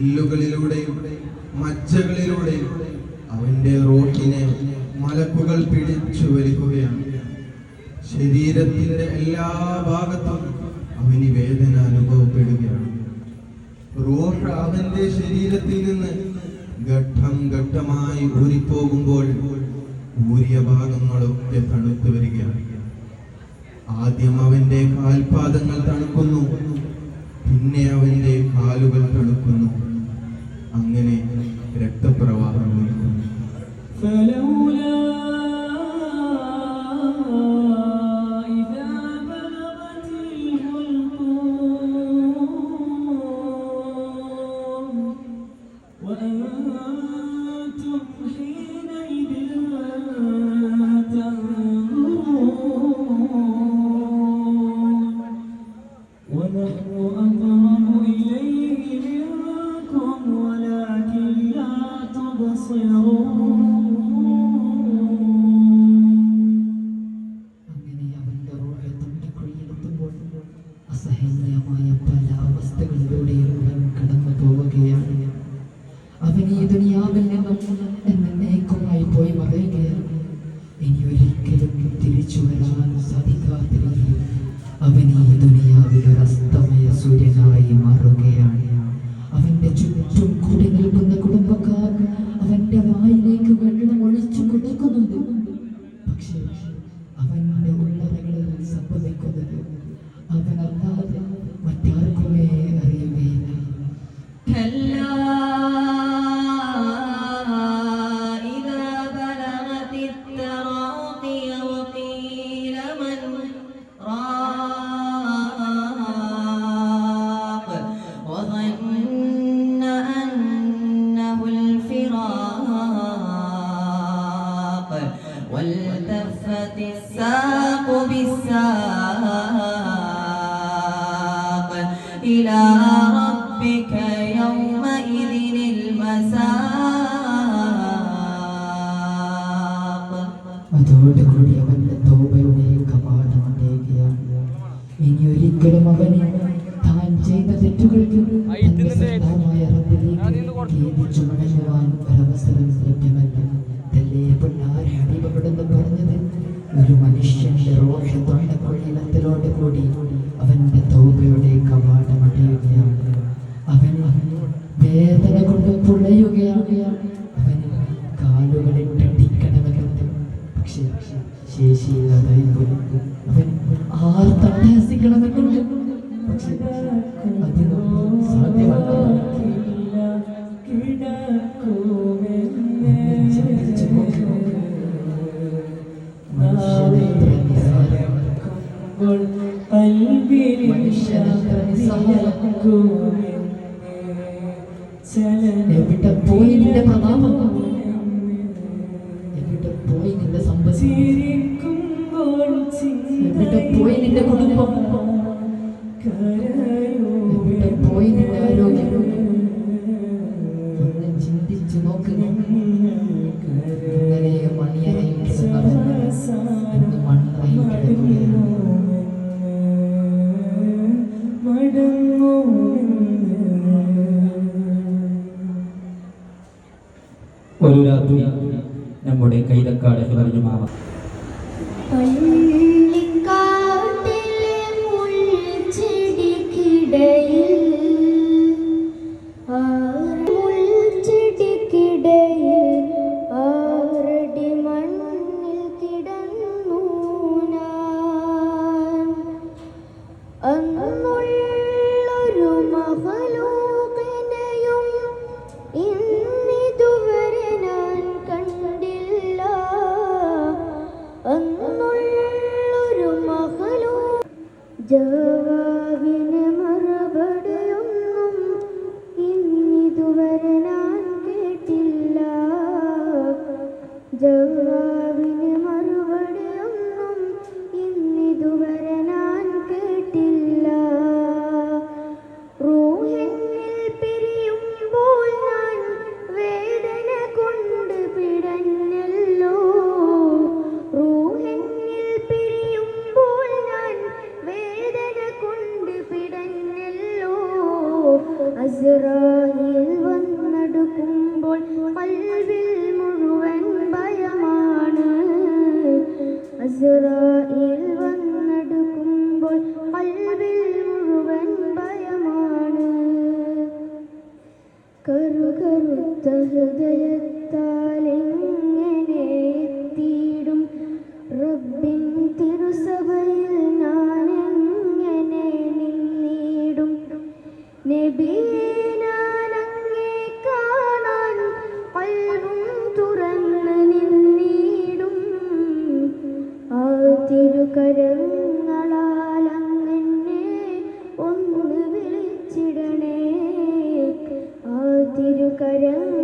വില്ലുകളിലൂടെയും മജ്ജകളിലൂടെയും അവന്റെ റോഹിനെ മലക്കുകൾ പിടിച്ചു വലിക്കുകയാണ്. ശരീരത്തിന്റെ എല്ലാ ഭാഗത്തും അവന് വേദന അനുഭവപ്പെടുകയാണ്. റോഷ അവന്റെ ശരീരത്തിൽ നിന്ന് ഘട്ടം ഘട്ടമായി ഊരിപ്പോകുമ്പോൾ ഊരിയ ഭാഗങ്ങളൊക്കെ തണുത്തു വരികയാണ്. ആദ്യം അവന്റെ കാൽപാദങ്ങൾ തണുക്കുന്നു പിന്നെ അവന്റെ കാലുകൾ തണുക്കുന്നു. അങ്ങനെ രക്തപ്രവാഹം നിൽക്കുന്നു. അസഹനീയമായ പല അവസ്ഥകളിലൂടെയും അവൻ കടന്നു പോവുകയാണ്. അവൻ ഈ ദുനിയാവിൽ നിന്നും എന്നേക്കുമായി പോയി മറയുകയാണ്. ഇനി ഒരിക്കലും തിരിച്ചു വരാൻ സാധിക്കാത്ത രീതിയിൽ ഈ ദുനിയാവിൽ ഒരു അസ്തമയ സൂര്യനായി മാറുകയാണ്. അവന്റെ ചുറ്റും കൂടി നിൽക്കുന്ന കുടുംബക്കാർ അവന്റെ വായിലേക്ക് വെള്ളം ഒഴിച്ചു കൊടുക്കുന്നുണ്ട്. പക്ഷേ അവന്റെ ഉള്ളറകളിൽ സംഭവിക്കുന്നത് അവനല്ലാതെ മറ്റാർക്കുമേ അറിയുകയില്ല. إلى ربك يومئذ المساق അതോടുകൂടി അവന്റെ തോബയുടെ കവാടം അടയുകയാണ് ഇനി ഒരിക്കലും അവന് താൻ ചെയ്ത തെറ്റുകൾക്ക് ഒരു മനുഷ്യന്റെ റോഷ തൊണ്ടക്കുഴിയിലത്തിലോട് കൂടി അവന്റെ തൗബയുടെ കവാടം അടയുകയാണ്. അവൻ വേദന കൊണ്ട് അവന് കാലുകളിട്ടടിക്കണമെന്നുണ്ട് പക്ഷേ ശേഷിയില്ലാതായി എവിടെ പോയി നിന്റെ പ്രതാപം? എവിടെ പോയി നിന്റെ സമ്പത്ത്? എവിടെ പോയി നിന്റെ കുടുംബം? ഒരു രാത്രി നമ്മുടെ കൈതക്കാട് പറഞ്ഞു മാവ മുൾച്ചെടിക്കിടയിൽ അന്നുള്ളൊരു മഹലൂ ജവാവിന് മറുപടിയൊന്നും ഇന്നിതുവരെ അസ്രായിൽ വന്നെടുക്കുമ്പോൾ കൽവിൽ മുഴുവൻ ഭയമാണ്. അസ്രായിൽ വന്നെടുക്കുമ്പോൾ കൽവിൽ മുഴുവൻ ഭയമാണ്. കറുകറുത്ത ഹൃദയത്താൽ എങ്ങനെ എത്തിയിടും? റബ്ബിൻ തിരുസഭയിൽ തിരുകരങ്ങളാൽ അങ്ങനെ ഒന്ന് വിളിച്ചിടണേ. ആ തിരുകരങ്ങളാൽ